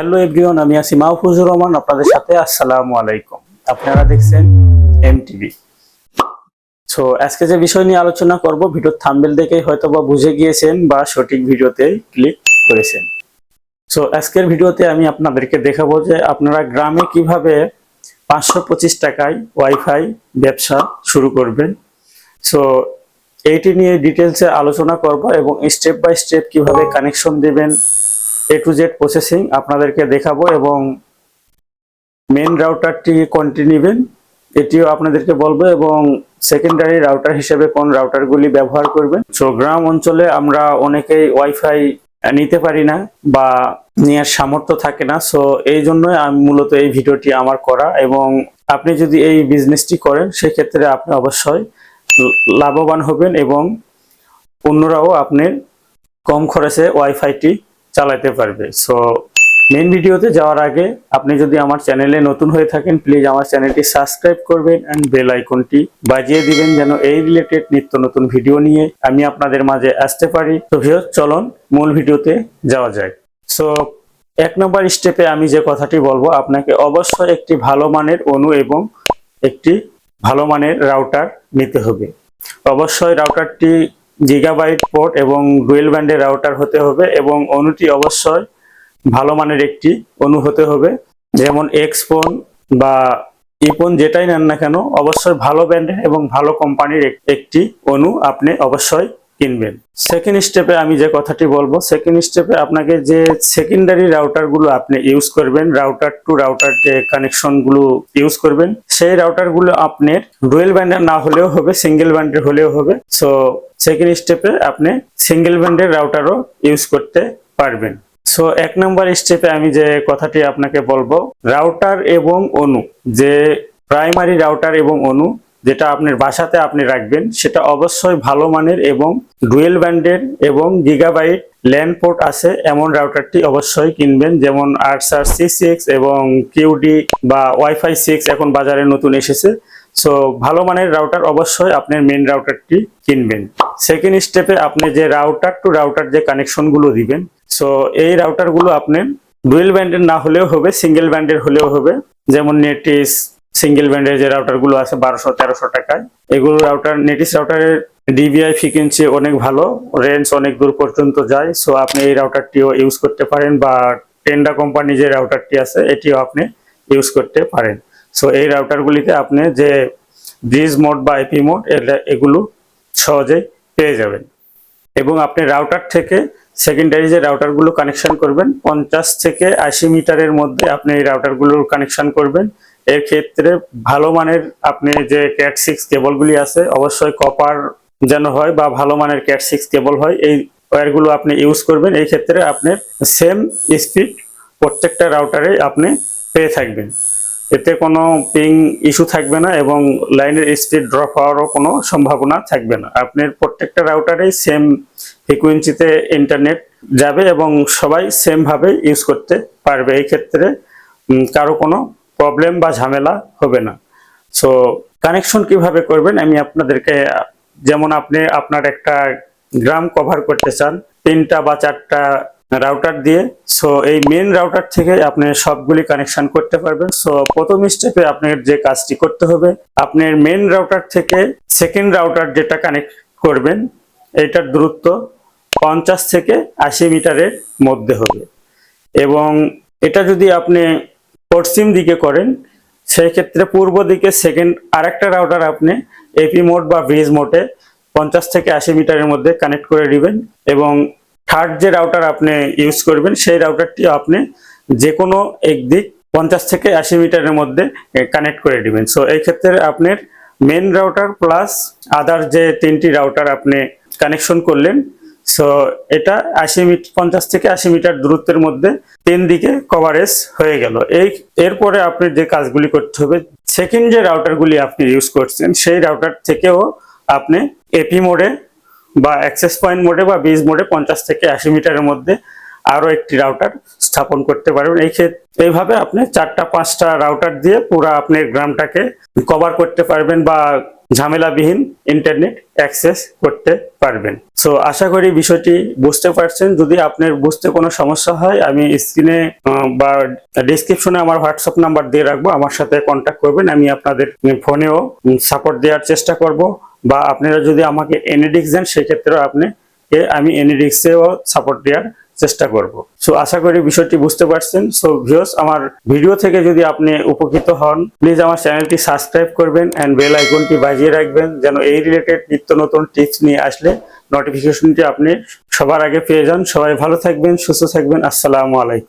Hello everyone আমি আছি মাহফুজুর রহমান, আপনাদের সাথে আসসালামু আলাইকুম। আপনারা দেখছেন এমটিভি সো আজকে যে বিষয় নিয়ে আলোচনা করব ভিডিওর থাম্বেল দেখেই হয়তো বা বুঝে গিয়েছেন বা সঠিক ভিডিওতে ক্লিক করেছেন। সো আজকের ভিডিওতে আমি আপনাদেরকে দেখাবো যে আপনারা গ্রামে কীভাবে পাঁচশো পঁচিশ টাকায় ওয়াইফাই ব্যবসা শুরু করবেন। সো এইটি নিয়ে ডিটেলসে আলোচনা করব এবং স্টেপ বাই স্টেপ কীভাবে কানেকশন দিবেন এ টু জেড প্রসেসিং আপনাদেরকে দেখাবো এবং মেন রাউটারটি কোনটি নেবেন। এটিও আপনাদেরকে বলব এবং সেকেন্ডারি রাউটার হিসেবে কোন রাউটারগুলি ব্যবহার করবেন। সো গ্রাম অঞ্চলে আমরা অনেকেই ওয়াইফাই নিতে পারি না বা নেওয়ার সামর্থ্য থাকে না। সো এই জন্যই আমি মূলত এই ভিডিওটি আমার করা এবং আপনি যদি এই বিজনেসটি করেন, সেক্ষেত্রে আপনি অবশ্যই লাভবান হবেন এবং অন্যরাও আপনার কম খরচে ওয়াইফাইটি চালাতে পারবে। সো মেন ভিডিওতে যাওয়ার আগে আপনি যদি আমার চ্যানেলে নতুন হয়ে থাকেন প্লিজ আমার চ্যানেলটি সাবস্ক্রাইব করবেন অ্যান্ড বেল আইকনটি বাজিয়ে দিবেন যেন এই রিলেটেড নিত্য নতুন ভিডিও নিয়ে আমি আপনাদের মাঝে আসতে পারি। তো চলুন মূল ভিডিওতে যাওয়া যায় সো এক নম্বর স্টেপে আমি যে কথাটি বলব, আপনাকে অবশ্যই একটি ভালো মানের অনু এবং একটি ভালো মানের রাউটার নিতে হবে। অবশ্যই রাউটারটি গিগাবাইট পোর্ট এবং ডুয়েল ব্যান্ডের রাউটার হতে হবে এবং অনুটি অবশ্যই ভালো মানের একটি অনু হতে হবে। যেমন এক্স ফোন বা ইফোন যেটাই নেন না কেন, অবশ্যই ভালো ব্র্যান্ডের এবং ভালো কোম্পানির এক- একটি অনু আপনি অবশ্যই কিনবেন। সেকেন্ড স্টেপে আমি যে কথাটি বলব সেকেন্ড স্টেপে আপনাকে যে সেকেন্ডারি রাউটারগুলো আপনি ইউজ করবেন রাউটার টু রাউটার যে কানেকশনগুলো ইউজ করবেন, সেই রাউটারগুলো আপনার ডুয়েল ব্যান্ডের না হলেও হবে সিঙ্গেল ব্যান্ডের হলেও হবে। সো সেকেন্ড স্টেপে আপনি সিঙ্গেল ব্যান্ডের রাউটারও ইউজ করতে পারবেন। সো এক নম্বর স্টেপে আমি যে কথাটি আপনাকে বলব রাউটার এবং অনু যে প্রাইমারি রাউটার এবং অনু যেটা আপনার বাসাতে আপনি রাখবেন, সেটা অবশ্যই ভালো মানের এবং ডুয়েল ব্যান্ডের এবং গিগাবাইট ল্যান্ড পোর্ট আছে। এমন রাউটারটি অবশ্যই কিনবেন, যেমন আর্টসার সি সিক্স এবং কিউডি বা ওয়াইফাই সিক্স এখন বাজারে নতুন এসেছে। সো ভালো মানের রাউটার অবশ্যই আপনার মেন রাউটারটি কিনবেন। সেকেন্ড স্টেপে আপনি যে রাউটার টু রাউটার যে কানেকশনগুলো দিবেন সো এই রাউটারগুলো আপনার ডুয়েল ব্যান্ডের না হলেও হবে সিঙ্গেল ব্যান্ডের হলেও হবে। যেমন নেটিস সিঙ্গেল ব্যান্ডের যে রাউটারগুলো আছে বারোশো, তেরোশো টাকায়, এগুলো রাউটার নেটিস রাউটারের ডিবিআই ফ্রিকোয়েন্সি অনেক ভালো রেঞ্জ অনেক দূর পর্যন্ত যায় সো আপনি এই রাউটারটিও ইউজ করতে পারেন বা টেন্ডা কোম্পানি যে রাউটারটি আছে, এটিও আপনি ইউজ করতে পারেন। সো এই রাউটারগুলিতে আপনি যে ব্রিজ মোড বা আইপি মোড এগুলো সহজে পেয়ে যাবেন। এবং আপনি রাউটার থেকে সেকেন্ডারি যে রাউটারগুলো কানেকশন করবেন, পঞ্চাশ থেকে আশি মিটারের মধ্যে আপনি এই রাউটারগুলোর কানেকশন করবেন। এর ক্ষেত্রে ভালো মানের আপনি যে ক্যাট সিক্স কেবলগুলি আছে, অবশ্যই কপার যেন হয় বা ভালো মানের ক্যাট সিক্স কেবল হয়, এই ওয়্যারগুলো আপনি ইউজ করবেন। এই ক্ষেত্রে আপনি সেম স্পিড প্রত্যেকটা রাউটারে আপনি পেয়ে থাকবেন। এতে কোনো পিং ইস্যু থাকবে না এবং লাইনের স্পিড ড্রপ হওয়ারও কোনো সম্ভাবনা থাকবে না। আপনার প্রত্যেকটা রাউটারেই সেম ফ্রিকুয়েন্সিতে ইন্টারনেট যাবে এবং সবাই সেমভাবে ইউজ করতে পারবে। এই ক্ষেত্রে কারও কোনো প্রবলেম বা ঝামেলা হবে না। সো কানেকশন কীভাবে করবেন? আমি আপনাদেরকে, যেমন আপনি আপনার একটা গ্রাম কভার করতে চান, তিনটা বা চারটা রাউটার দিয়ে সো এই মেন রাউটার থেকে আপনি সবগুলি কানেকশন করতে পারবেন। সো প্রথম স্টেপে আপনার যে কাজটি করতে হবে আপনার মেন রাউটার থেকে সেকেন্ড রাউটার যেটা কানেক্ট করবেন, এটার দূরত্ব পঞ্চাশ থেকে আশি মিটারের মধ্যে হবে। এবং এটা যদি আপনি পশ্চিম দিকে করেন, সেই ক্ষেত্রে পূর্ব দিকে সেকেন্ড আরেকটা রাউটার আপনি এপি মোড বা ব্রিজ মোডে পঞ্চাশ থেকে আশি মিটারের মধ্যে কানেক্ট করে দিবেন এবং থার্ড যে রাউটার আপনি ইউজ করবেন, সেই রাউটারটি আপনি যে কোনো একদিক পঞ্চাশ থেকে আশি মিটারের মধ্যে কানেক্ট করে দিবেন। সো এই ক্ষেত্রে আপনার মেন রাউটার প্লাস আদার যে তিনটি রাউটার আপনি কানেকশন করলেন সো এটা আশি মিট, পঞ্চাশ থেকে আশি মিটার দূরত্বের মধ্যে তিন দিকে কভারেজ হয়ে গেল। এই, এরপরে আপনি যে কাজগুলি করতে হবে সেকেন্ড যে রাউটারগুলি আপনি ইউজ করছেন, সেই রাউটার থেকেও আপনি এপি মোডে বা অ্যাক্সেস পয়েন্ট মোডে বা বিজ মোডে পঞ্চাশ থেকে আশি মিটারের মধ্যে আরও একটি রাউটার স্থাপন করতে পারবেন। এই ক্ষেত্রে এইভাবে আপনি চারটা, পাঁচটা রাউটার দিয়ে পুরো আপনার গ্রামটাকে কভার করতে পারবেন বা ঝামেলাবিহীন ইন্টারনেট অ্যাক্সেস করতে পারবেন। সো আশা করি বিষয়টি বুঝতে পারছেন। যদি আপনার বুঝতে কোনো সমস্যা হয়, আমি স্ক্রিনে বা ডিসক্রিপশনে আমার হোয়াটসঅ্যাপ নাম্বার দিয়ে রাখব। আমার সাথে কন্ট্যাক্ট করবেন। আমি আপনাদের ফোনেও সাপোর্ট দেওয়ার চেষ্টা করব। বা আপনারা যদি আমাকে এনিডিক্স দেন, সেক্ষেত্রেও আপনি আমি এনএডিক্সেও সাপোর্ট দেওয়ার চেষ্টা করব। সো আশা করি বিষয়টি বুঝতে পারছেন। সো ভিউস আমার ভিডিও থেকে যদি আপনি উপকৃত হন প্লিজ আমার চ্যানেলটি সাবস্ক্রাইব করবেন অ্যান্ড বেল আইকনটি বাজিয়ে রাখবেন যেন এই রিলেটেড নিত্য নতুন টিপস নিয়ে আসলে নোটিফিকেশনটি আপনি সবার আগে পেয়ে যান। সবাই ভালো থাকবেন, সুস্থ থাকবেন। আসসালামু আলাইকুম।